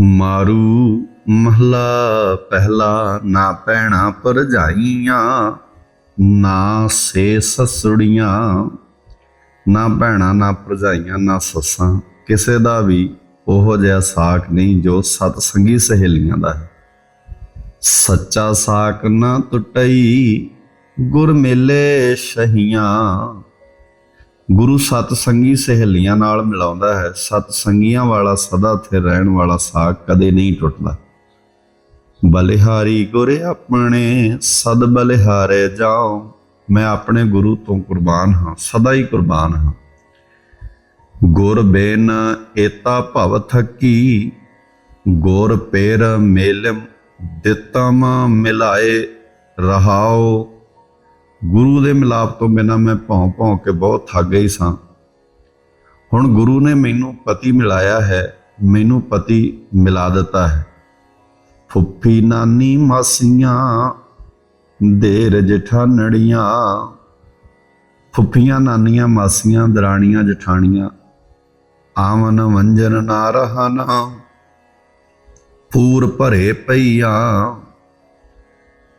ਮਾਰੂ ਮਹਲਾ ਪਹਿਲਾ ਨਾ ਪੈਣਾ ਪਰਜਾਈਆਂ ਨਾ ਸੇ ਸਸੁੜੀਆਂ। ਨਾ ਭੈਣਾ, ਨਾ ਭਰਜਾਈਆਂ, ਨਾ ਸੱਸਾਂ, ਕਿਸੇ ਦਾ ਵੀ ਉਹੋ ਜਿਹਾ ਸਾਕ ਨਹੀਂ ਜੋ ਸਤ ਸੰਗੀ ਸਹੇਲੀਆਂ ਦਾ ਹੈ। ਸੱਚਾ ਸਾਕ ਨਾ ਟੁੱਟਈ ਗੁਰ ਮੇਲੇ ਸ਼ਹੀਆਂ। ਗੁਰੂ ਸਤ ਸੰਗੀ ਸਹੇਲੀਆਂ ਨਾਲ ਮਿਲਾਉਂਦਾ ਹੈ। ਸਤ ਸੰਗੀਆਂ ਵਾਲਾ ਸਦਾ ਥੇ ਰਹਿਣ ਵਾਲਾ ਸਾਕ ਕਦੇ ਨਹੀਂ ਟੁੱਟਦਾ। ਬਲਿਹਾਰੀ ਗੁਰੇ ਆਪਣੇ, ਸਦ ਬਲਿਹਾਰੇ ਜਾਓ ਮੈਂ ਆਪਣੇ ਗੁਰੂ ਤੋਂ ਕੁਰਬਾਨ ਹਾਂ, ਸਦਾ ਹੀ ਕੁਰਬਾਨ ਹਾਂ। ਗੁਰ ਬੇਨ ਏਤਾ ਭਵ ਥਕੀ, ਗੁਰ ਪੇਰ ਮੇਲਮ ਦਿੱਤਮ ਮਿਲਾਏ ਰਹਾਓ ਗੁਰੂ ਦੇ ਮਿਲਾਪ ਤੋਂ ਬਿਨਾ ਮੈਂ ਭੌਂ ਭੌਂ ਕੇ ਬਹੁਤ ਥੱਕ ਗਈ ਸਾਂ। ਹੁਣ ਗੁਰੂ ਨੇ ਮੈਨੂੰ ਪਤੀ ਮਿਲਾਇਆ ਹੈ, ਮੈਨੂੰ ਪਤੀ ਮਿਲਾ ਦਿੱਤਾ ਹੈ। ਫੁੱਫੀ ਨਾਨੀ ਮਾਸੀਆਂ, ਦੇਰ ਜਠਾਨੜੀਆਂ ਫੁੱਫੀਆਂ ਨਾਨੀਆਂ, ਮਾਸੀਆਂ, ਦਰਾਣੀਆਂ, ਜਠਾਣੀਆਂ, ਆਵਨ ਵੰਜਨ ਨਾ ਰਹਨ। ਪੂਰ ਭਰੇ ਪਈਆਂ।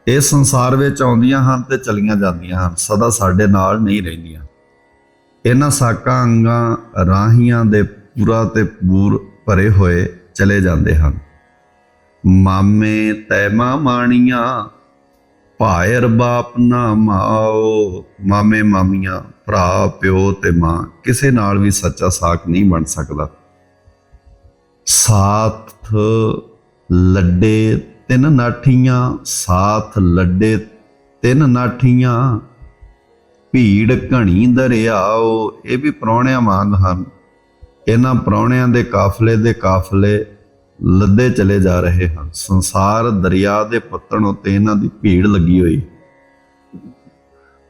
ਇਹ ਸੰਸਾਰ ਵਿੱਚ ਆਉਂਦੀਆਂ ਹਨ ਤੇ ਚਲੀਆਂ ਜਾਂਦੀਆਂ ਹਨ, ਸਦਾ ਸਾਡੇ ਨਾਲ ਨਹੀਂ ਰਹਿੰਦੀਆਂ। ਇਹਨਾਂ ਸਾਕਾਂ ਅੰਗਾਂ ਰਾਹੀਆਂ ਦੇ ਪੂਰਾ ਤੇ ਪੂਰ ਭਰੇ ਹੋਏ ਚਲੇ ਜਾਂਦੇ ਹਨ। ਮਾਮੇ ਤੈਮਾ ਮਾਣੀਆਂ, ਭਾਇਰ ਬਾਪ ਨਾ ਮਾਓ। ਮਾਮੇ ਮਾਮੀਆਂ, ਭਰਾ, ਪਿਓ ਤੇ ਮਾਂ, ਕਿਸੇ ਨਾਲ ਵੀ ਸੱਚਾ ਸਾਕ ਨਹੀਂ ਬਣ ਸਕਦਾ। ਸਾਥ ਲੱਡੇ ਤਿੰਨ ਨਾਠੀਆਂ ਸਾਥ ਲੱਡੇ, ਤਿੰਨ ਨਾਠੀਆਂ ਭੀੜ ਘਣੀ ਦਰਿਆਓ। ਇਹ ਵੀ ਪ੍ਰਾਹੁਣਿਆਂ ਵਾਂਗ ਹਨ। ਇਹਨਾਂ ਪ੍ਰਾਹੁਣਿਆਂ ਦੇ ਕਾਫਲੇ ਦੇ ਕਾਫਲੇ ਲੱਦੇ ਚਲੇ ਜਾ ਰਹੇ ਹਨ। ਸੰਸਾਰ ਦਰਿਆ ਦੇ ਪੱਤਣ ਉਤੇ ਇਹਨਾਂ ਦੀ ਭੀੜ ਲੱਗੀ ਹੋਈ।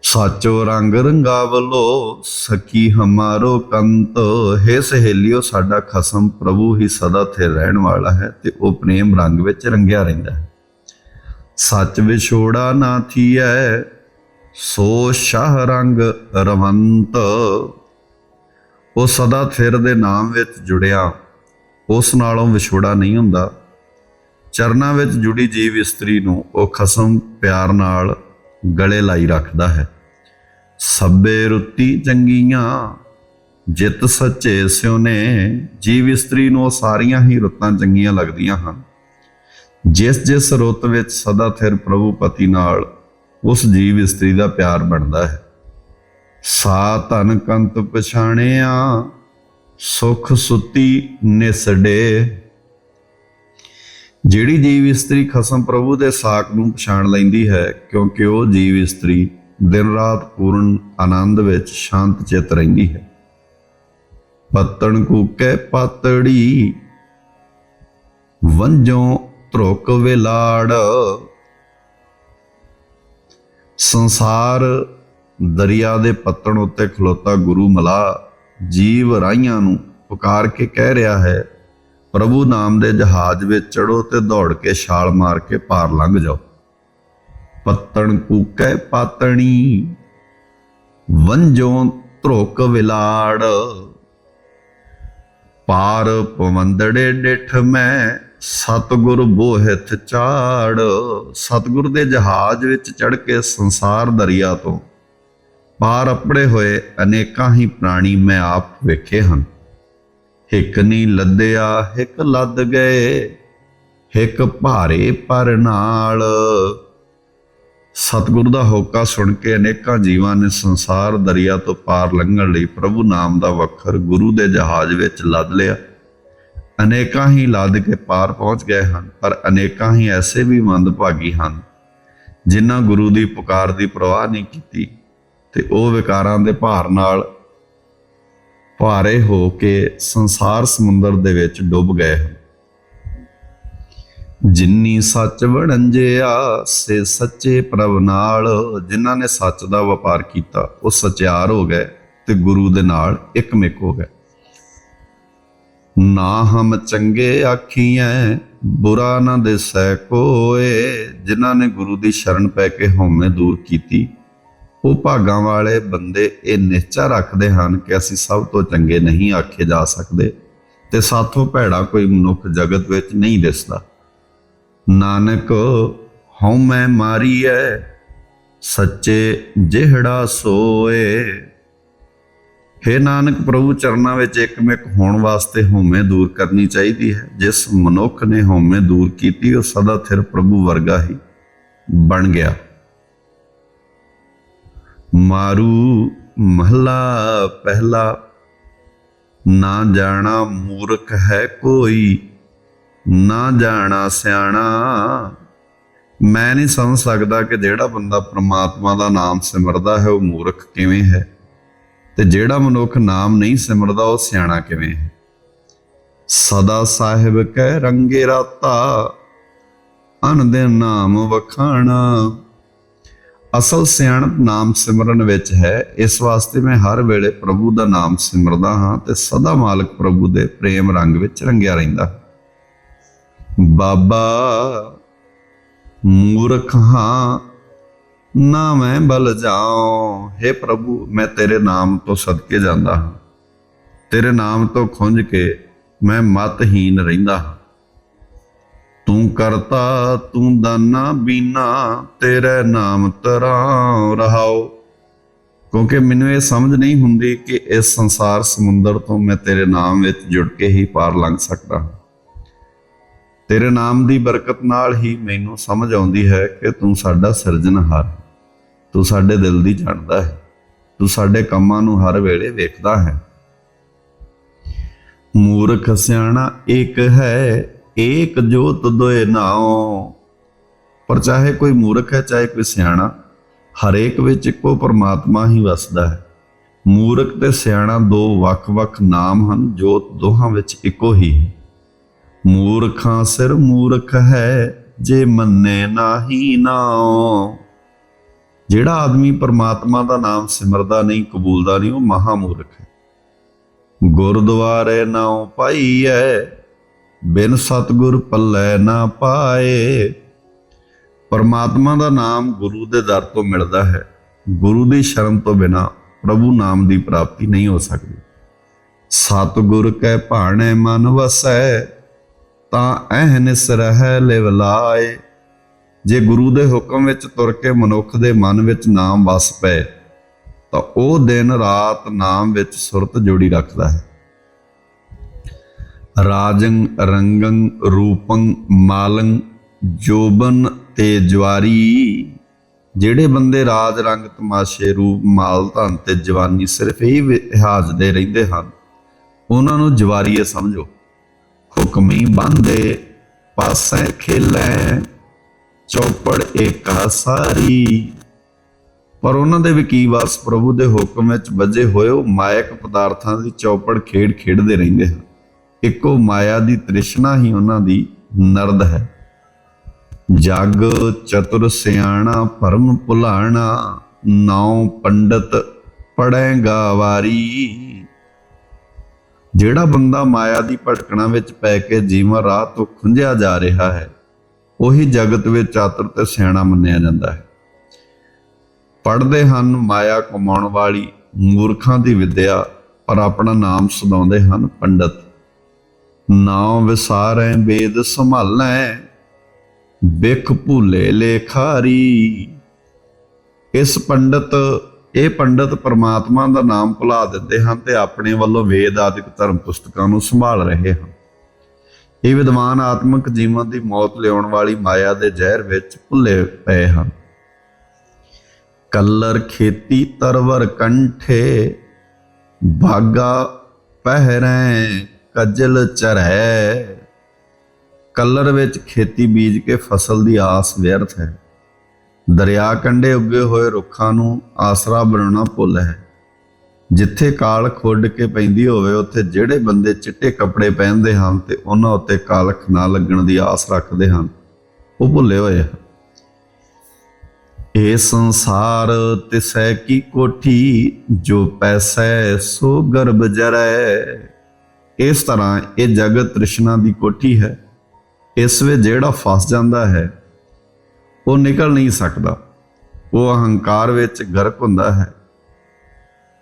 ਸਾਚੋ ਰੰਗ ਰੰਗਾਵਲੋ, ਸਕੀ ਹਮਾਰੋ ਕੰਤ। ਹੈ ਸਹੇਲਿਓ, ਸਾਡਾ ਖਸਮ ਪ੍ਰਭੂ ਹੀ ਸਦਾ ਥੇ ਰਹਿਣ ਵਾਲਾ ਹੈ ਤੇ ਉਹ ਪ੍ਰੇਮ ਰੰਗ ਵਿੱਚ ਰੰਗਿਆ ਰਹਿੰਦਾ ਹੈ। ਸੱਚ ਵਿਛੋੜਾ ਨਾ ਥੀਐ, ਸੋ ਸ਼ਾਹ ਰੰਗ ਰਵੰਤ। ਉਹ ਸਦਾ ਥਿਰ ਦੇ ਨਾਮ ਵਿੱਚ ਜੁੜਿਆ, ਉਸ ਨਾਲੋਂ ਵਿਛੋੜਾ ਨਹੀਂ ਹੁੰਦਾ। ਚਰਨਾਂ ਵਿੱਚ ਜੁੜੀ ਜੀਵ ਇਸਤਰੀ ਨੂੰ ਉਹ ਖਸਮ ਪਿਆਰ ਨਾਲ ਗਲੇ ਲਾਈ ਰੱਖਦਾ ਹੈ। ਸੱਬੇ ਰੁੱਤੀ ਚੰਗੀਆਂ, ਜਿਤ ਸੱਚੇ ਸਿਉ ਨੇ। ਜੀਵ ਇਸਤਰੀ ਨੂੰ ਉਹ ਸਾਰੀਆਂ ਹੀ ਰੁੱਤਾਂ ਚੰਗੀਆਂ ਲੱਗਦੀਆਂ ਹਨ। ਜਿਸ ਜਿਸ ਰੁੱਤ ਵਿੱਚ ਸਦਾ ਥਿਰ ਪ੍ਰਭੂ ਪਤੀ ਨਾਲ, ਉਸ ਜੀਵ ਇਸਤਰੀ ਦਾ ਪਿਆਰ ਬਣਦਾ ਹੈ। ਸਾ ਧਨ ਕੰਤ ਪਛਾਣਿਆ, ਸੁਖ ਸੁਤੀ ਨਿਸੜੇ। ਜਿਹੜੀ ਜੀਵ ਇਸਤਰੀ ਖਸਮ ਪ੍ਰਭੂ ਦੇ ਸਾਕ ਨੂੰ ਪਛਾਣ ਲੈਂਦੀ ਹੈ, ਕਿਉਂਕਿ ਉਹ ਜੀਵ ਇਸਤਰੀ ਦਿਨ ਰਾਤ ਪੂਰਨ ਆਨੰਦ ਵਿੱਚ ਸ਼ਾਂਤ ਚਿਤ ਰਹਿੰਦੀ ਹੈ। ਪੱਤਣ ਕੂਕੇ ਪਾਤੜੀ ਵੰਜੋਂ ਧਰੁਕ ਵਿਲਾੜ। ਸੰਸਾਰ ਦਰਿਆ ਦੇ ਪੱਤਣ ਉੱਤੇ ਖਲੋਤਾ ਗੁਰੂ ਮਲਾ, ਜੀਵ ਰਾਈਆਂ ਨੂੰ ਪੁਕਾਰ ਕੇ ਕਹਿ ਰਿਹਾ ਹੈ, ਪ੍ਰਭੂ ਨਾਮ ਦੇ ਜਹਾਜ਼ ਵਿੱਚ ਚੜੋ ਤੇ ਦੌੜ ਕੇ ਛਾਲ ਮਾਰ ਕੇ ਪਾਰ ਲੰਘ ਜਾਓ। ਪੱਤਣ ਕੂਕੈ ਪਾਤਣੀ ਵੰਜੋਂ ਧਰੋਕ ਵਿਲਾੜ। ਪਾਰ ਪਵੰਦੜੇ ਡਿਠ ਮੈਂ, ਸਤਗੁਰ ਬੋਹਿਤ ਚਾੜ। ਸਤਗੁਰ ਦੇ ਜਹਾਜ਼ ਵਿੱਚ ਚੜ ਕੇ ਸੰਸਾਰ ਦਰਿਆ ਤੋਂ, ਪਾਰ ਅਪੜੇ ਹੋਏ ਅਨੇਕਾਂ ਹੀ ਪ੍ਰਾਣੀ ਮੈਂ ਆਪ ਵੇਖੇ ਹਨ। ਇੱਕ ਨਹੀਂ ਲੱਦਿਆ ਹਿੱਕ ਲੱਦ ਗਏ, ਇੱਕ ਭਾਰੇ ਪਰ ਨਾਲ। ਸਤਿਗੁਰੂ ਦਾ ਹੋਕਾ ਸੁਣ ਕੇ ਅਨੇਕਾਂ ਜੀਵਾਂ ਨੇ ਸੰਸਾਰ ਦਰਿਆ ਤੋਂ ਪਾਰ ਲੰਘਣ ਲਈ ਪ੍ਰਭੂ ਨਾਮ ਦਾ ਵਖਰ ਗੁਰੂ ਦੇ ਜਹਾਜ਼ ਵਿੱਚ ਲੱਦ ਲਿਆ। ਅਨੇਕਾਂ ਹੀ ਲੱਦ ਕੇ ਪਾਰ ਪਹੁੰਚ ਗਏ ਹਨ, ਪਰ ਅਨੇਕਾਂ ਹੀ ਐਸੇ ਵੀ ਮੰਦਭਾਗੀ ਹਨ, ਜਿਨ੍ਹਾਂ ਗੁਰੂ ਦੀ ਪੁਕਾਰ ਦੀ ਪਰਵਾਹ ਨਹੀਂ ਕੀਤੀ ਤੇ ਉਹ ਵਿਕਾਰਾਂ ਦੇ ਭਾਰ ਨਾਲ ਭਾਰੇ ਹੋ ਕੇ ਸੰਸਾਰ ਸਮੁੰਦਰ ਦੇ ਵਿੱਚ ਡੁੱਬ ਗਏ ਹਨ। ਜਿੰਨੀ ਸੱਚ ਵੜੰਜਿਆ ਸੇ ਸੱਚੇ ਪ੍ਰਭ ਨਾਲ। ਜਿਨ੍ਹਾਂ ਨੇ ਸੱਚ ਦਾ ਵਪਾਰ ਕੀਤਾ, ਉਹ ਸਚਿਆਰ ਹੋ ਗਏ ਤੇ ਗੁਰੂ ਦੇ ਨਾਲ ਇੱਕਮਿਕ ਹੋ ਗਏ। ਨਾ ਹਮ ਚੰਗੇ ਆਖੀਐ, ਬੁਰਾ ਨਾ ਦਿਸੈ ਕੋਏ। ਜਿਨ੍ਹਾਂ ਨੇ ਗੁਰੂ ਦੀ ਸ਼ਰਨ ਪੈ ਕੇ ਹਉਮੈ ਦੂਰ ਕੀਤੀ, ਉਹ ਭਾਗਾਂ ਵਾਲੇ ਬੰਦੇ ਇਹ ਨਿਸ਼ਚਾ ਰੱਖਦੇ ਹਨ ਕਿ ਅਸੀਂ ਸਭ ਤੋਂ ਚੰਗੇ ਨਹੀਂ ਆਖੇ ਜਾ ਸਕਦੇ ਤੇ ਸਾਥੋਂ ਭੈੜਾ ਕੋਈ ਮਨੁੱਖ ਜਗਤ ਵਿੱਚ ਨਹੀਂ ਦਿਸਦਾ। ਨਾਨਕ, ਹਉ ਮੈਂ ਮਾਰੀਐ, ਸੱਚੇ ਜਿਹੜਾ ਸੋਏ। ਹੇ ਨਾਨਕ, ਪ੍ਰਭੂ ਚਰਨਾਂ ਵਿੱਚ ਇੱਕਮਿਕ ਹੋਣ ਵਾਸਤੇ ਹਉਮੈ ਦੂਰ ਕਰਨੀ ਚਾਹੀਦੀ ਹੈ। ਜਿਸ ਮਨੁੱਖ ਨੇ ਹਉਮੈ ਦੂਰ ਕੀਤੀ, ਉਹ ਸਦਾ ਥਿਰ ਪ੍ਰਭੂ ਵਰਗਾ ਹੀ ਬਣ ਗਿਆ। ਮਾਰੂ ਮਹਲਾ ਪਹਿਲਾ, ਨਾ ਜਾਣਾ ਮੂਰਖ ਹੈ ਕੋਈ। ਨਾ ਜਾਣਾ ਸਿਆਣਾ। ਮੈਂ ਨਹੀਂ ਸਮਝ ਸਕਦਾ ਕਿ ਜਿਹੜਾ ਬੰਦਾ ਪ੍ਰਮਾਤਮਾ ਦਾ ਨਾਮ ਸਿਮਰਦਾ ਹੈ, ਉਹ ਮੂਰਖ ਕਿਵੇਂ ਹੈ ਤੇ ਜਿਹੜਾ ਮਨੁੱਖ ਨਾਮ ਨਹੀਂ ਸਿਮਰਦਾ, ਉਹ ਸਿਆਣਾ ਕਿਵੇਂ ਹੈ। ਸਦਾ ਸਾਹਿਬ ਕਹਿ ਰੰਗੇ ਰਾਤਾ, ਅਨ ਦੇ ਨਾਮ ਵਖਾਣਾ। ਅਸਲ ਸਿਆਣਪ ਨਾਮ ਸਿਮਰਨ ਵਿੱਚ ਹੈ, ਇਸ ਵਾਸਤੇ ਮੈਂ ਹਰ ਵੇਲੇ ਪ੍ਰਭੂ ਦਾ ਨਾਮ ਸਿਮਰਦਾ ਹਾਂ ਤੇ ਸਦਾ ਮਾਲਕ ਪ੍ਰਭੂ ਦੇ ਪ੍ਰੇਮ ਰੰਗ ਵਿੱਚ ਰੰਗਿਆ ਰਹਿੰਦਾ। ਬਾਬਾ ਮੂਰਖ ਹਾਂ, ਨਾ ਮੈਂ ਬਲ ਜਾਉ। हे ਪ੍ਰਭੂ, ਮੈਂ ਤੇਰੇ ਨਾਮ ਤੋਂ ਸਦਕੇ ਜਾਂਦਾ ਹਾਂ। ਤੇਰੇ ਨਾਮ ਤੋਂ ਖੁੰਝ ਕੇ ਮੈਂ ਮਤਹੀਨ ਰਹਿੰਦਾ ਹਾਂ। ਤੂੰ ਕਰਤਾ, ਤੂੰ ਦਾਨਾ ਬੀਨਾ, ਤੇਰੇ ਨਾਮ ਤਰਾਂ ਰਹਾਓ। ਕਿਉਂਕਿ ਮੈਨੂੰ ਇਹ ਸਮਝ ਨਹੀਂ ਹੁੰਦੀ ਕਿ ਇਸ ਸੰਸਾਰ ਸਮੁੰਦਰ ਤੋਂ ਮੈਂ ਤੇਰੇ ਨਾਮ ਵਿੱਚ ਜੁੜ ਕੇ ਹੀ ਪਾਰ ਲੰਘ ਸਕਦਾ ਹਾਂ। ਤੇਰੇ ਨਾਮ ਦੀ ਬਰਕਤ ਨਾਲ ਹੀ ਮੈਨੂੰ ਸਮਝ ਆਉਂਦੀ ਹੈ ਕਿ ਤੂੰ ਸਾਡਾ ਸਿਰਜਣਹਾਰ ਹੈ। ਤੂੰ ਸਾਡੇ ਦਿਲ ਦੀ ਜਾਣਦਾ ਹੈ। ਤੂੰ ਸਾਡੇ ਕੰਮਾਂ ਨੂੰ ਹਰ ਵੇਲੇ ਵੇਖਦਾ ਹੈ। ਮੂਰਖ ਸਿਆਣਾ ਇੱਕ ਹੈ, ਏਕ ਜੋਤ ਦੋਏ ਨਾਉ। ਪਰ ਚਾਹੇ ਕੋਈ ਮੂਰਖ ਹੈ, ਚਾਹੇ ਕੋਈ ਸਿਆਣਾ, ਹਰੇਕ ਵਿੱਚ ਇੱਕੋ ਪਰਮਾਤਮਾ ਹੀ ਵਸਦਾ ਹੈ। ਮੂਰਖ ਤੇ ਸਿਆਣਾ ਦੋ ਵੱਖ-ਵੱਖ ਨਾਮ ਹਨ, ਜੋਤ ਦੋਹਾਂ ਵਿੱਚ ਇੱਕੋ ਹੀ ਹੈ। ਮੂਰਖਾਂ ਸਿਰ ਮੂਰਖ ਹੈ ਜੇ ਮੰਨੇ ਨਾਹੀ ਨਾਉ। ਜਿਹੜਾ ਆਦਮੀ ਪਰਮਾਤਮਾ ਦਾ ਨਾਮ ਸਿਮਰਦਾ ਨਹੀਂ, ਕਬੂਲਦਾ ਨਹੀਂ, ਉਹ ਮਹਾ ਮੂਰਖ ਹੈ। ਗੁਰਦੁਆਰੇ ਨਾਉ ਪਾਈਐ, ਬਿਨ ਸਤਗੁਰ ਪੱਲੇ ਨਾ ਪਾਏ। ਪਰਮਾਤਮਾ ਦਾ ਨਾਮ ਗੁਰੂ ਦੇ ਦਰ ਤੋਂ ਮਿਲਦਾ ਹੈ। ਗੁਰੂ ਦੀ ਸ਼ਰਨ ਤੋਂ ਬਿਨਾ ਪ੍ਰਭੂ ਨਾਮ ਦੀ ਪ੍ਰਾਪਤੀ ਨਹੀਂ ਹੋ ਸਕਦੀ। ਸਤਗੁਰ ਕੈ ਭਾਣੇ ਮਨ ਵਸੈ ਤਾਂ ਅਹਨਿਸ ਰਹਿ ਲਿਵਲਾਏ, ਜੇ ਗੁਰੂ ਦੇ ਹੁਕਮ ਵਿੱਚ ਤੁਰ ਕੇ ਮਨੁੱਖ ਦੇ ਮਨ ਵਿੱਚ ਨਾਮ ਵਸ ਪਏ, ਤਾਂ ਉਹ ਦਿਨ ਰਾਤ ਨਾਮ ਵਿੱਚ ਸੁਰਤ ਜੋੜੀ ਰੱਖਦਾ ਹੈ। ਰਾਜੰ ਰੰਗੰ ਰੂਪੰ ਮਾਲੰ ਜੋਬਨ ਤੇ ਜਵਾਰੀ, ਜਿਹੜੇ ਬੰਦੇ ਰਾਜ ਰੰਗ ਤਮਾਸ਼ੇ ਰੂਪ ਮਾਲ ਧਨ ਤੇ ਜਵਾਨੀ ਸਿਰਫ ਇਹ ਵਿਹਾਜਦੇ ਰਹਿੰਦੇ ਹਨ, ਉਹਨਾਂ ਨੂੰ ਜਵਾਰੀਏ ਸਮਝੋ। ਹੁਕਮੀ ਬੰਦੇ ਪਾਸੇ ਖੇਲੇ, ਚੌਪੜ ਏਕਾ ਸਾਰੀ। ਪਰ ਉਹਨਾਂ ਦੇ ਵੀ ਪ੍ਰਭੂ ਦੇ ਹੁਕਮ ਵਿੱਚ ਵੱਜੇ ਹੋਏ ਉਹ ਮਾਇਕ ਪਦਾਰਥਾਂ ਦੀ ਚੌਪੜ ਖੇਡ ਖੇਡਦੇ ਰਹਿੰਦੇ ਹਨ। ਇੱਕੋ ਮਾਇਆ ਦੀ ਤ੍ਰਿਸ਼ਨਾ ਹੀ ਉਹਨਾਂ ਦੀ ਨਰਦ ਹੈ। ਜਗ ਚਤੁਰ ਸਿਆਣਾ, ਪਰਮ ਭੁਲਾਣਾ ਨਾਉ ਪੰਡਤ ਪੜੇਗਾ ਵਾਰੀ। ਜਿਹੜਾ ਬੰਦਾ ਮਾਇਆ ਦੀ ਭਟਕਣਾ ਵਿੱਚ ਪੈ ਕੇ ਜੀਵਨ ਰਾਹ ਤੋਂ ਖੁੰਝਿਆ ਜਾ ਰਿਹਾ ਹੈ, ਉਹੀ ਜਗਤ ਵਿੱਚ ਚਾਤਰ ਤੇ ਸਿਆਣਾ ਮੰਨਿਆ ਜਾਂਦਾ ਹੈ। ਪੜਦੇ ਹਨ ਮਾਇਆ ਕਮਾਉਣ ਵਾਲੀ ਮੂਰਖਾਂ ਦੀ ਵਿਦਿਆ, ਪਰ ਆਪਣਾ ਨਾਮ ਸਦਾਉਂਦੇ ਹਨ ਪੰਡਤ। ਨਾਮ ਵਿਸਾਰੈ ਵੇਦ ਸੰਭਾਲੈ ਬਿਖ ਭੂਲੇ ਲੇਖਾਰੀ। ਇਸ ਪੰਡਤ ਇਹ ਪੰਡਤ ਪਰਮਾਤਮਾ ਦਾ ਨਾਮ ਭੁਲਾ ਦਿੰਦੇ ਹਨ ਤੇ ਆਪਣੇ ਵੱਲੋਂ ਵੇਦ ਆਦਿਕ ਧਰਮ ਪੁਸਤਕਾਂ ਨੂੰ ਸੰਭਾਲ ਰਹੇ ਹਨ। ਇਹ ਵਿਦਵਾਨ ਆਤਮਿਕ ਜੀਵਨ ਦੀ ਮੌਤ ਲਿਆਉਣ ਵਾਲੀ ਮਾਇਆ ਦੇ ਜ਼ਹਿਰ ਵਿੱਚ ਭੁੱਲੇ ਪਏ ਹਨ। ਕੱਲਰ ਖੇਤੀ ਤਰਵਰ ਕੰਠੇ ਭਾਗਾ ਪਹਿਰੈ ਕਜਲ ਚਰੈ। ਕੱਲਰ ਵਿੱਚ ਖੇਤੀ ਬੀਜ ਕੇ ਫਸਲ ਦੀ ਆਸ ਵਿਅਰਥ ਹੈ। ਦਰਿਆ ਕੰਢੇ ਉੱਗੇ ਹੋਏ ਰੁੱਖਾਂ ਨੂੰ ਆਸਰਾ ਬਣਾਉਣਾ ਭੁੱਲ ਹੈ। ਜਿੱਥੇ ਕਾਲ ਖੁੱਡ ਕੇ ਪੈਂਦੀ ਹੋਵੇ, ਉੱਥੇ ਜਿਹੜੇ ਬੰਦੇ ਚਿੱਟੇ ਕੱਪੜੇ ਪਹਿਨਦੇ ਹਨ ਤੇ ਉਹਨਾਂ ਉੱਤੇ ਕਾਲਖ ਨਾ ਲੱਗਣ ਦੀ ਆਸ ਰੱਖਦੇ ਹਨ। ਉਹ ਭੁੱਲੇ ਹੋਏ ਹਨ। ਇਹ ਸੰਸਾਰ ਤਿਸੈ ਕੀ ਕੋਠੀ, ਜੋ ਪੈਸੈ ਸੋ ਗਰਭ ਜਰੈ। ਇਸ ਤਰ੍ਹਾਂ ਇਹ ਜਗਤ ਤ੍ਰਿਸ਼ਨਾ ਦੀ ਕੋਠੀ ਹੈ। ਇਸ ਵਿੱਚ ਜਿਹੜਾ ਫਸ ਜਾਂਦਾ ਹੈ ਉਹ ਨਿਕਲ ਨਹੀਂ ਸਕਦਾ। ਉਹ ਅਹੰਕਾਰ ਵਿੱਚ ਗਰਕ ਹੁੰਦਾ ਹੈ।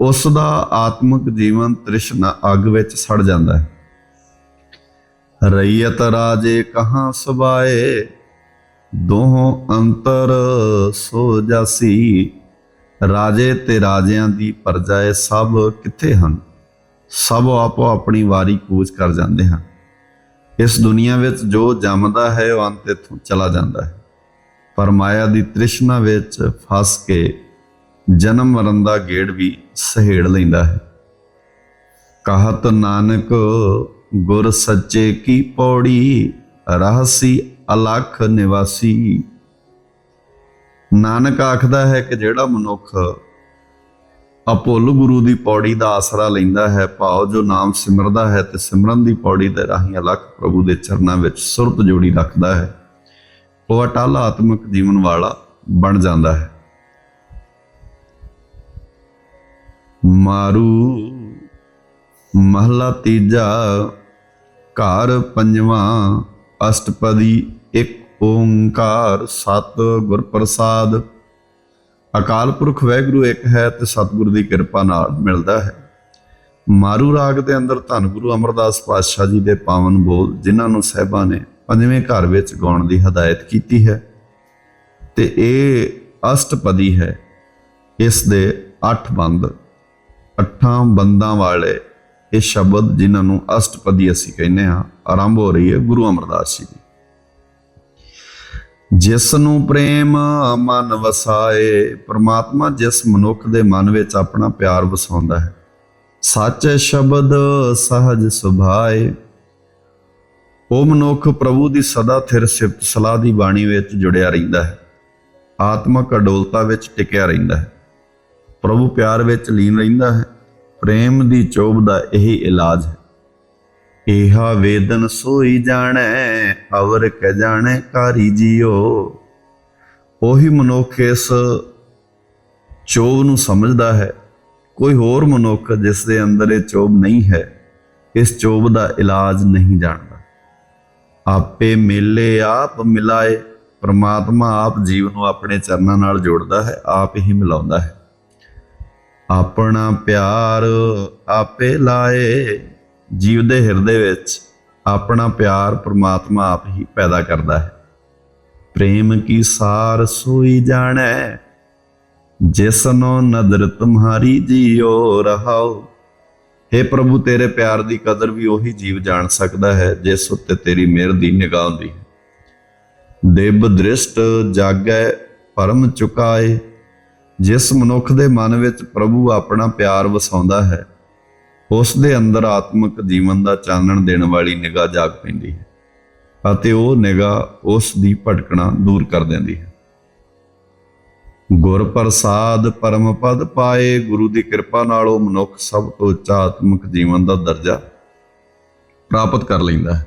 ਉਸ ਦਾ ਆਤਮਿਕ ਜੀਵਨ ਤ੍ਰਿਸ਼ਨਾ ਅੱਗ ਵਿੱਚ ਸੜ ਜਾਂਦਾ ਹੈ। ਰਈਅਤ ਰਾਜੇ ਕਹਾਂ ਸਬਾਏ ਦੋਹਾਂ ਅੰਤਰ ਸੋ ਜਾਸੀ। ਰਾਜੇ ਤੇ ਰਾਜਿਆਂ ਦੀ ਪਰਜਾਏ ਸਭ ਕਿੱਥੇ ਹਨ? ਸਭ ਆਪੋ ਆਪਣੀ ਵਾਰੀ ਕੂਚ ਕਰ ਜਾਂਦੇ ਹਨ। ਇਸ ਦੁਨੀਆ ਵਿੱਚ ਜੋ ਜੰਮਦਾ ਹੈ, ਉਹ ਅੰਤ ਇੱਥੋਂ ਚਲਾ ਜਾਂਦਾ ਹੈ। ਪਰ ਮਾਇਆ ਦੀ ਤ੍ਰਿਸ਼ਨਾ ਵਿੱਚ ਫਸ ਕੇ ਜਨਮ ਮਰਨ ਦਾ ਗੇੜ ਵੀ ਸਹੇੜ ਲੈਂਦਾ ਹੈ। ਕਹਤ ਨਾਨਕ, ਗੁਰ ਸੱਚੇ ਕੀ ਪੌੜੀ, ਰਹਸੀ ਅਲਖ ਨਿਵਾਸੀ। ਨਾਨਕ ਆਖਦਾ ਹੈ ਕਿ ਜਿਹੜਾ ਮਨੁੱਖ ਅਪੁੱਲ ਗੁਰੂ ਦੀ ਪੌੜੀ ਦਾ ਆਸਰਾ ਲੈਂਦਾ ਹੈ ਭਾਵ ਜੋ ਨਾਮ ਸਿਮਰਦਾ ਹੈ ਤੇ ਸਿਮਰਨ ਦੀ ਪੌੜੀ ਦੇ ਰਾਹੀਂ ਅਲਖ ਪ੍ਰਭੂ ਦੇ ਚਰਨਾਂ ਵਿੱਚ ਸੁਰਤ ਜੋੜੀ ਰੱਖਦਾ ਹੈ। ਉਹ ਅਟਲ ਆਤਮਿਕ ਜੀਵਨ ਵਾਲਾ ਬਣ ਜਾਂਦਾ ਹੈ। ਮਾਰੂ ਮਹਲਾ ਤੀਜਾ, ਘਰ ਪੰਜਵਾਂ, ਅਸ਼ਟਪਦੀ ਇੱਕ, ਓੰਕਾਰ ਸਤ ਗੁਰ ਪ੍ਰਸਾਦ ਅਕਾਲ ਪੁਰਖ ਵਾਹਿਗੁਰੂ ਇੱਕ ਹੈ ਤੇ ਸਤਿਗੁਰ ਦੀ ਕਿਰਪਾ ਨਾਲ ਮਿਲਦਾ ਹੈ। ਮਾਰੂ ਰਾਗ ਦੇ ਅੰਦਰ ਧੰਨ ਗੁਰੂ ਅਮਰਦਾਸ ਪਾਤਸ਼ਾਹ ਜੀ ਦੇ ਪਾਵਨ ਬੋਲ ਜਿਨ੍ਹਾਂ ਨੂੰ ਸਹਿਬਾਂ ਨੇ ਪੰਜਵੇਂ ਘਰ ਵਿੱਚ ਗਾਉਣ ਦੀ ਹਦਾਇਤ ਕੀਤੀ ਹੈ ਤੇ ਇਹ ਅਸ਼ਟਪਦੀ ਹੈ। ਇਸ ਦੇ 8 ਬੰਦ, ਅੱਠਾਂ ਬੰਦਾਂ ਵਾਲੇ ਇਹ ਸ਼ਬਦ ਜਿਨ੍ਹਾਂ ਨੂੰ ਅਸ਼ਟਪਦੀ ਅਸੀਂ ਕਹਿੰਦੇ ਹਾਂ, ਆਰੰਭ ਹੋ ਰਹੀ ਹੈ ਗੁਰੂ ਅਮਰਦਾਸ ਜੀ ਦੀ। ਜਿਸ ਨੂੰ ਪ੍ਰੇਮ ਮਨ ਵਸਾਏ, ਪ੍ਰਮਾਤਮਾ ਜਿਸ ਮਨੁੱਖ ਦੇ ਮਨ ਵਿੱਚ ਆਪਣਾ ਪਿਆਰ ਵਸਾਉਂਦਾ ਹੈ, ਸੱਚ ਸ਼ਬਦ ਸਹਜ ਸੁਭਾਏ ਉਹ ਮਨੁੱਖ ਪ੍ਰਭੂ ਦੀ ਸਦਾ ਥਿਰ ਸਿਫਤ ਸਲਾਹ ਦੀ ਬਾਣੀ ਵਿੱਚ ਜੁੜਿਆ ਰਹਿੰਦਾ ਹੈ। ਆਤਮਕ ਅਡੋਲਤਾ ਵਿੱਚ ਟਿਕਿਆ ਰਹਿੰਦਾ ਹੈ। ਪ੍ਰਭੂ ਪਿਆਰ ਵਿੱਚ ਲੀਨ ਰਹਿੰਦਾ ਹੈ। ਪ੍ਰੇਮ ਦੀ ਚੋਬ ਦਾ ਇਹੀ ਇਲਾਜ ਹੈ। ਇਹਾ ਵੇਦਨ ਸੋਈ ਜਾਣੈ, ਅਵਰ ਕ ਜਾਣੈ ਕਾਰੀ ਜੀਓ। ਉਹੀ ਮਨੁੱਖ ਇਸ ਚੋਬ ਨੂੰ ਸਮਝਦਾ ਹੈ। ਕੋਈ ਹੋਰ ਮਨੁੱਖ ਜਿਸ ਦੇ ਅੰਦਰ ਇਹ ਚੋਬ ਨਹੀਂ ਹੈ, ਇਸ ਚੋਬ ਦਾ ਇਲਾਜ ਨਹੀਂ ਜਾਣਦਾ। ਆਪੇ ਮੇਲੇ ਆਪ ਮਿਲਾਏ। ਪ੍ਰਮਾਤਮਾ ਆਪ ਜੀਵ ਨੂੰ ਆਪਣੇ ਚਰਨਾਂ ਨਾਲ ਜੋੜਦਾ ਹੈ, ਆਪ ਹੀ ਮਿਲਾਉਂਦਾ ਹੈ। ਆਪਣਾ ਪਿਆਰ ਆਪੇ ਲਾਏ, ਜੀਵ ਦੇ ਹਿਰਦੇ ਵਿੱਚ ਆਪਣਾ ਪਿਆਰ ਪ੍ਰਮਾਤਮਾ ਆਪ ਹੀ ਪੈਦਾ ਕਰਦਾ ਹੈ। ਪ੍ਰੇਮ ਕੀ ਸਾਰ ਸੋਈ ਜਾਣੈ, ਜਿਸਨੋ ਨਦਰ ਤੁਮਹਾਰੀ ਜੀਓ ਰਹਾਓ। हे ਪ੍ਰਭੂ, ਤੇਰੇ ਪਿਆਰ ਦੀ ਕਦਰ ਵੀ ਉਹੀ ਜੀਵ ਜਾਣ ਸਕਦਾ ਹੈ, ਜਿਸ ਉੱਤੇ ਤੇਰੀ ਮਿਹਰ ਦੀ ਨਿਗਾਹ ਹੁੰਦੀ ਹੈ। ਦੇਬ ਦ੍ਰਿਸ਼ਟ ਜਾਗੈ ਪਰਮ ਚੁਕਾਏ, ਜਿਸ ਮਨੁੱਖ ਦੇ ਮਨ ਵਿੱਚ ਪ੍ਰਭੂ ਆਪਣਾ ਪਿਆਰ ਵਸਾਉਂਦਾ ਹੈ, ਉਸ ਦੇ ਅੰਦਰ ਆਤਮਿਕ ਜੀਵਨ ਦਾ ਚਾਨਣ ਦੇਣ ਵਾਲੀ ਨਿਗਾਹ ਜਾਗ ਪੈਂਦੀ ਹੈ, ਅਤੇ ਉਹ ਨਿਗਾਹ ਉਸ ਦੀ ਭਟਕਣਾ ਦੂਰ ਕਰ ਦਿੰਦੀ ਹੈ। ਗੁਰ ਪ੍ਰਸਾਦ ਪਰਮ ਪਦ ਪਾਏ, ਗੁਰੂ ਦੀ ਕਿਰਪਾ ਨਾਲ ਉਹ ਮਨੁੱਖ ਸਭ ਤੋਂ ਉੱਚਾ ਆਤਮਿਕ ਜੀਵਨ ਦਾ ਦਰਜਾ ਪ੍ਰਾਪਤ ਕਰ ਲੈਂਦਾ ਹੈ।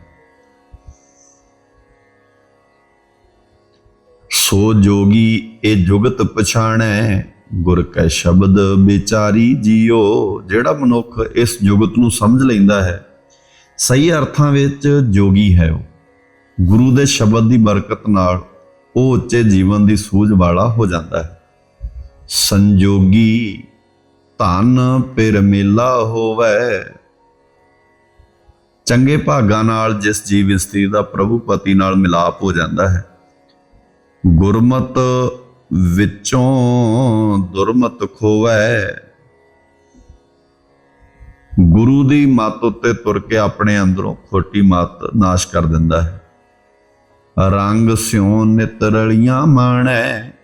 ਸੋ ਜੋਗੀ ਇਹ ਜੁਗਤ ਪਛਾਣੈ, ਗੁਰ ਕੈ ਸ਼ਬਦ ਵਿਚਾਰੀ ਜੀਓ। ਜਿਹੜਾ ਮਨੁੱਖ ਇਸ ਜੁਗਤ ਨੂੰ ਸਮਝ ਲੈਂਦਾ ਹੈ, ਸਹੀ ਅਰਥਾਂ ਵਿੱਚ ਜੋਗੀ ਹੈ ਉਹ। ਗੁਰੂ ਦੇ ਸ਼ਬਦ ਦੀ ਬਰਕਤ ਨਾਲ ਉਹ ਉੱਚੇ ਜੀਵਨ ਦੀ ਸੂਝ ਵਾਲਾ ਹੋ ਜਾਂਦਾ ਹੈ। ਸੰਜੋਗੀ ਧਨ ਪਿਰ ਮੇਲਾ ਹੋਵੇ। ਚੰਗੇ ਭਾਗਾਂ ਨਾਲ ਜਿਸ ਜੀਵ ਇਸਤਰੀ ਦਾ ਪ੍ਰਭੂ ਪਤੀ ਨਾਲ ਮਿਲਾਪ ਹੋ ਜਾਂਦਾ ਹੈ। ਗੁਰਮਤ ਵਿੱਚੋਂ ਦੁਰਮਤ ਖੋਵੈ। ਗੁਰੂ ਦੀ ਮੱਤ ਉੱਤੇ ਤੁਰ ਕੇ ਆਪਣੇ ਅੰਦਰੋਂ ਖੋਟੀ ਮੱਤ ਨਾਸ਼ ਕਰ ਦਿੰਦਾ ਹੈ। ਰੰਗ ਸਿਉ ਨਿਤ ਰਲੀਆਂ ਮਾਣੈ।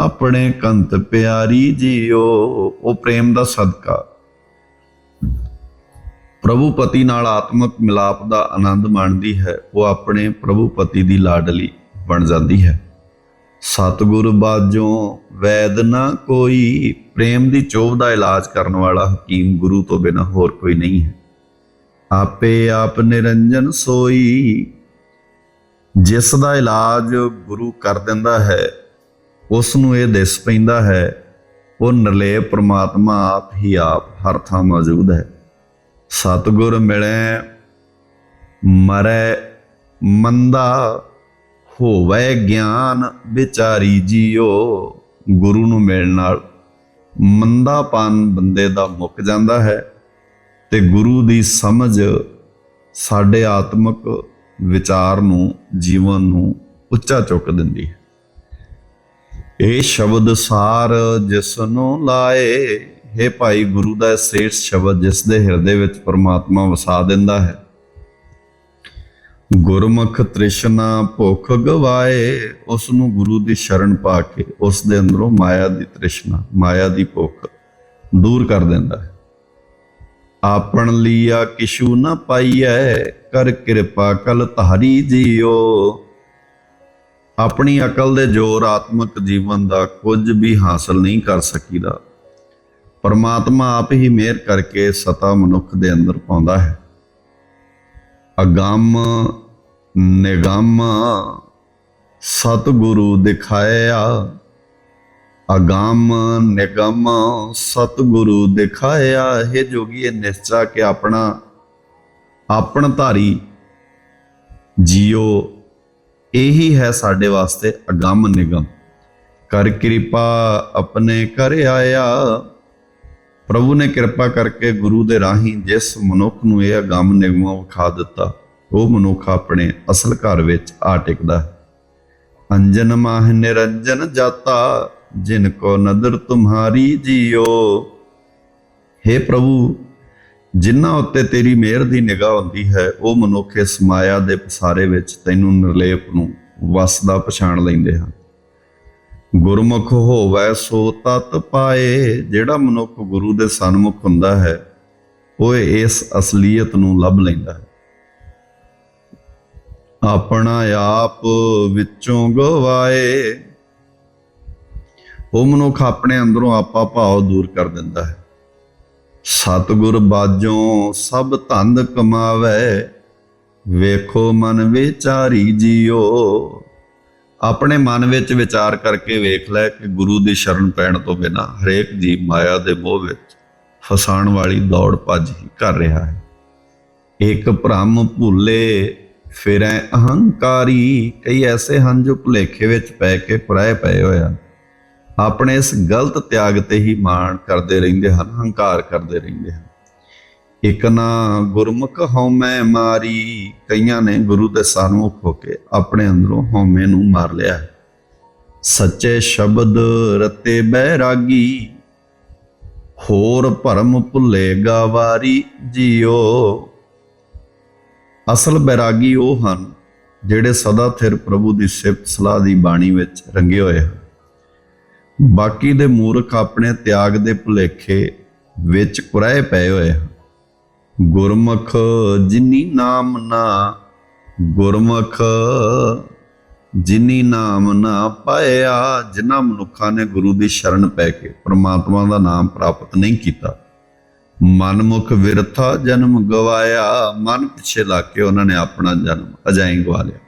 ਆਪਣੇ ਕੰਤ ਪਿਆਰੀ ਜੀਓ, ਉਹ ਪ੍ਰੇਮ ਦਾ ਸਦਕਾ। ਪ੍ਰਭੂ ਪਤੀ ਨਾਲ ਆਤਮਿਕ ਮਿਲਾਪ ਦਾ ਆਨੰਦ ਮਾਣਦੀ ਹੈ, ਉਹ ਆਪਣੇ ਪ੍ਰਭੂ ਪਤੀ ਦੀ ਲਾਡਲੀ ਬਣ ਜਾਂਦੀ ਹੈ। ਸਤਿਗੁਰ ਬਾਝੋਂ ਵੈਦ ਨਾ ਕੋਈ, ਪ੍ਰੇਮ ਦੀ ਚੋਭ ਦਾ ਇਲਾਜ ਕਰਨ ਵਾਲਾ ਹਕੀਮ ਗੁਰੂ ਤੋਂ ਬਿਨਾ ਹੋਰ ਕੋਈ ਨਹੀਂ ਹੈ। ਆਪੇ ਆਪ ਨਿਰੰਜਨ ਸੋਈ, ਜਿਸ ਦਾ ਇਲਾਜ ਗੁਰੂ ਕਰ ਦਿੰਦਾ ਹੈ ਉਸ ਨੂੰ ਇਹ ਦਿਸ ਪੈਂਦਾ ਹੈ, ਉਹ ਨਿਰਲੇਪ ਪ੍ਰਮਾਤਮਾ ਆਪ ਹੀ ਆਪ ਹਰ ਥਾਂ ਮੌਜੂਦ ਹੈ। ਸਤਿਗੁਰ ਮਿਲੇ, ਮਰੈ, ਮੰਦਾ ਹੋਵੇ ਗਿਆਨ ਵਿਚਾਰੀ ਜੀਓ, ਗੁਰੂ ਨੂੰ ਮਿਲਣ ਨਾਲ ਮੰਦਾਪਨ ਬੰਦੇ ਦਾ ਮੁੱਕ ਜਾਂਦਾ ਹੈ ਤੇ ਗੁਰੂ ਦੀ ਸਮਝ ਸਾਡੇ ਆਤਮਿਕ ਵਿਚਾਰ ਨੂੰ, ਜੀਵਨ ਨੂੰ ਉੱਚਾ ਚੁੱਕ ਦਿੰਦੀ ਹੈ। ਇਹ ਸ਼ਬਦ ਸਾਰ ਜਿਸ ਨੂੰ ਲਾਏ, ਹੈ ਭਾਈ ਗੁਰੂ ਦਾ ਇਹ ਸ਼ਬਦ ਜਿਸ ਦੇ ਹਿਰਦੇ ਵਿੱਚ ਪਰਮਾਤਮਾ ਵਸਾ ਦਿੰਦਾ ਹੈ। ਗੁਰਮੁਖ ਤ੍ਰਿਸ਼ਨਾ ਭੁੱਖ ਗਵਾਏ, ਉਸ ਨੂੰ ਗੁਰੂ ਦੀ ਸ਼ਰਨ ਪਾ ਕੇ ਉਸ ਦੇ ਅੰਦਰੋਂ ਮਾਇਆ ਦੀ ਤ੍ਰਿਸ਼ਨਾ, ਮਾਇਆ ਦੀ ਭੁੱਖ ਦੂਰ ਕਰ ਦਿੰਦਾ ਹੈ। ਆਪਣ ਲੀਆ ਕਿਛੂ ਨ ਪਾਈਐ, ਕਰ ਕਿਰਪਾ ਕਲ ਧਾਰੀ ਜੀਓ। ਆਪਣੀ ਅਕਲ ਦੇ ਜ਼ੋਰ ਆਤਮਿਕ ਜੀਵਨ ਦਾ ਕੁਝ ਵੀ ਹਾਸਲ ਨਹੀਂ ਕਰ ਸਕੀਦਾ। ਪਰਮਾਤਮਾ ਆਪ ਹੀ ਮਿਹਰ ਕਰਕੇ ਸਤਾ ਮਨੁੱਖ ਦੇ ਅੰਦਰ ਪਾਉਂਦਾ ਹੈ। ਅਗੰਮ ਨਿਗੰਮ ਸਤਿਗੁਰੂ ਦਿਖਾਇਆ। ਅਗੰਮ ਨਿਗੰਮ ਸਤਿਗੁਰੂ ਦਿਖਾਇਆ। ਇਹ ਜੋਗੀ, ਇਹ ਨਿਸ਼ਚਾ ਕਿ ਆਪਣਾ ਆਪਣ ਧਾਰੀ ਜੀਓ ਇਹੀ ਹੈ ਸਾਡੇ ਵਾਸਤੇ ਅਗੰਮ ਨਿਗਮ। ਕਰ ਕਿਰਪਾ ਆਪਣੇ ਕਰ ਆਇਆ। ਪ੍ਰਭੂ ਨੇ ਕਿਰਪਾ ਕਰਕੇ ਗੁਰੂ ਦੇ ਰਾਹੀਂ ਜਿਸ ਮਨੁੱਖ ਨੂੰ ਇਹ ਅਗੰਮ ਨਿਗਮ ਵਿਖਾ ਦਿੱਤਾ, ਉਹ ਮਨੁੱਖ ਆਪਣੇ ਅਸਲ ਘਰ ਵਿੱਚ ਆ ਟਿਕਦਾ ਹੈ। ਅੰਜਨ ਮਾਹ ਨਿਰੰਜਨ ਜਾਤਾ, ਜਿਨ ਕੋ ਨਦਰ ਤੁਮਹਾਰੀ ਜੀਓ। हे ਪ੍ਰਭੂ ਜਿਨ੍ਹਾਂ ਉੱਤੇ ਤੇਰੀ ਮਿਹਰ ਦੀ ਨਿਗਾਹ ਹੁੰਦੀ ਹੈ, ਉਹ ਮਨੁੱਖ ਇਸ ਮਾਇਆ ਦੇ ਪਸਾਰੇ ਵਿੱਚ ਤੈਨੂੰ ਨਿਰਲੇਪ ਨੂੰ ਵਸਦਾ ਪਛਾਣ ਲੈਂਦੇ ਹਨ। ਗੁਰਮੁਖ ਹੋਵੇ ਸੋ ਤਤ ਪਾਏ, ਜਿਹੜਾ ਮਨੁੱਖ ਗੁਰੂ ਦੇ ਸਨਮੁਖ ਹੁੰਦਾ ਹੈ, ਉਹ ਇਸ ਅਸਲੀਅਤ ਨੂੰ ਲੱਭ ਲੈਂਦਾ ਹੈ। ਆਪਣਾ ਆਪ ਵਿੱਚੋਂ ਗਵਾਏ, ਉਹ ਮਨੁੱਖ ਆਪਣੇ ਅੰਦਰੋਂ ਆਪਾ ਭਾਵ ਦੂਰ ਕਰ ਦਿੰਦਾ ਹੈ। ਸਤਿਗੁਰ ਬਾਜੋਂ ਸਭ ਧੰਦ ਕਮਾਵੇ। ਵੇਖੋ ਮਨ ਵਿਚਾਰੀ ਜੀਓ। ਆਪਣੇ ਮਨ ਵਿੱਚ ਵਿਚਾਰ ਕਰਕੇ ਵੇਖ ਲੈ ਕਿ ਗੁਰੂ ਦੀ ਸ਼ਰਨ ਪੈਣ ਤੋਂ ਬਿਨਾ ਹਰੇਕ ਜੀਵ ਮਾਇਆ ਦੇ ਮੋਹ ਵਿੱਚ ਫਸਾਣ ਵਾਲੀ ਦੌੜ ਭੱਜ ਹੀ ਕਰ ਰਿਹਾ ਹੈ। ਇੱਕ ਭ੍ਰਮ ਭੁੱਲੇ, ਫਿਰੈ ਅਹੰਕਾਰੀ। ਕਈ ਐਸੇ ਹਨ ਜੋ ਭੁਲੇਖੇ ਵਿੱਚ ਪੈ ਕੇ ਪਰਾਏ ਪਏ ਹੋਏ ਹਨ। ਆਪਣੇ ਇਸ ਗਲਤ ਤਿਆਗ ਤੇ ਹੀ ਮਾਣ ਕਰਦੇ ਰਹਿੰਦੇ ਹਨ, ਹੰਕਾਰ ਕਰਦੇ ਰਹਿੰਦੇ ਹਨ। ਇਕ ਨਾ ਗੁਰਮੁਖ ਹਉਮੈ ਮਾਰੀ, ਕਈਆਂ ਨੇ ਗੁਰੂ ਦੇ ਸਨਮੁਖ ਹੋ ਕੇ ਆਪਣੇ ਅੰਦਰੋਂ ਹਉਮੈ ਨੂੰ ਮਾਰ ਲਿਆ। ਹੈ ਸੱਚੇ ਸ਼ਬਦ ਰਤੇ ਬੈਰਾਗੀ ਹੋਰ ਭਰਮ ਭੁੱਲੇ ਗਾਵਾਰੀ ਜੀਓ। ਅਸਲ ਬੈਰਾਗੀ ਉਹ ਹਨ, ਜਿਹੜੇ ਸਦਾ ਥਿਰ ਪ੍ਰਭੂ ਦੀ ਸਿਫਤ ਸਲਾਹ ਦੀ ਬਾਣੀ ਵਿੱਚ ਰੰਗੇ ਹੋਏ ਹਨ। ਬਾਕੀ ਦੇ ਮੂਰਖ ਆਪਣੇ ਤਿਆਗ ਦੇ ਭੁਲੇਖੇ ਵਿੱਚ ਕੁਰਾਏ ਪਏ ਹੋਏ ਹਨ। ਗੁਰਮੁਖ ਜਿਨੀ ਨਾਮ ਨਾ, ਗੁਰਮੁਖ ਜਿਨੀ ਨਾਮ ਨਾ ਪਾਇਆ, ਜਿਨ੍ਹਾਂ ਮਨੁੱਖਾਂ ਨੇ ਗੁਰੂ ਦੀ ਸ਼ਰਨ ਪੈ ਕੇ ਪ੍ਰਮਾਤਮਾ ਦਾ ਨਾਮ ਪ੍ਰਾਪਤ ਨਹੀਂ ਕੀਤਾ। ਮਨਮੁਖ ਵਿਰਥਾ ਜਨਮ ਗਵਾਇਆ, ਮਨ ਪਿੱਛੇ ਲਾ ਕੇ ਉਹਨਾਂ ਨੇ ਆਪਣਾ ਜਨਮ ਅਜਾਈ ਗਵਾ ਲਿਆ।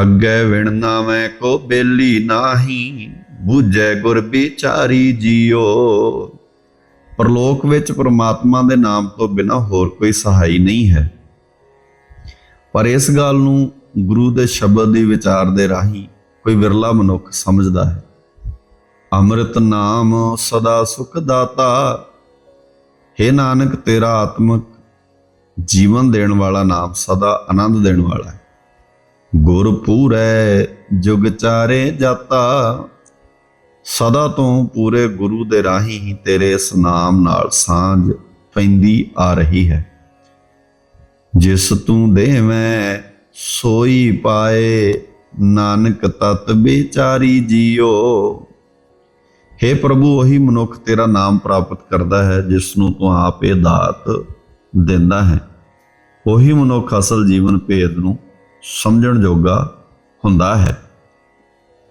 ਅੱਗੇ ਵਿਣ ਨਾਵੇਂ ਕੋ ਬੇਲੀ ਨਾਹੀ ਬੂਝੈ ਗੁਰ ਵਿਚਾਰੀ ਜੀਓ। ਪਰਲੋਕ ਵਿੱਚ ਪ੍ਰਮਾਤਮਾ ਦੇ ਨਾਮ ਤੋਂ ਬਿਨਾ ਹੋਰ ਕੋਈ ਸਹਾਈ ਨਹੀਂ ਹੈ। ਪਰ ਇਸ ਗੱਲ ਨੂੰ ਗੁਰੂ ਦੇ ਸ਼ਬਦ ਦੀ ਵਿਚਾਰ ਦੇ ਰਾਹੀਂ ਕੋਈ ਵਿਰਲਾ ਮਨੁੱਖ ਸਮਝਦਾ ਹੈ। ਅੰਮ੍ਰਿਤ ਨਾਮ ਸਦਾ ਸੁਖ ਦਾਤਾ। हे ਨਾਨਕ, ਤੇਰਾ ਆਤਮਕ ਜੀਵਨ ਦੇਣ ਵਾਲਾ ਨਾਮ ਸਦਾ ਆਨੰਦ ਦੇਣ ਵਾਲਾ ਹੈ। ਗੁਰ ਪੂਰੈ, ਜੁਗ ਚਾਰੇ ਜਾਤਾ। ਸਦਾ ਤੋਂ ਪੂਰੇ ਗੁਰੂ ਦੇ ਰਾਹੀਂ ਹੀ ਤੇਰੇ ਇਸ ਨਾਮ ਨਾਲ ਸਾਂਝ ਪੈਂਦੀ ਆ ਰਹੀ ਹੈ। ਜਿਸ ਤੂੰ ਦੇਵੇਂ, ਸੋਈ ਪਾਏ, ਨਾਨਕ ਤਤ ਵਿਚਾਰੀ ਜੀਓ। हे ਪ੍ਰਭੂ, ਉਹੀ ਮਨੁੱਖ ਤੇਰਾ ਨਾਮ ਪ੍ਰਾਪਤ ਕਰਦਾ ਹੈ, ਜਿਸ ਨੂੰ ਤੂੰ ਆਪ ਇਹ ਦਾਤ ਦਿੰਦਾ ਹੈ। ਉਹੀ ਮਨੁੱਖ ਅਸਲ ਜੀਵਨ ਭੇਦ ਨੂੰ ਸਮਝਣ ਜੋਗਾ ਹੁੰਦਾ ਹੈ।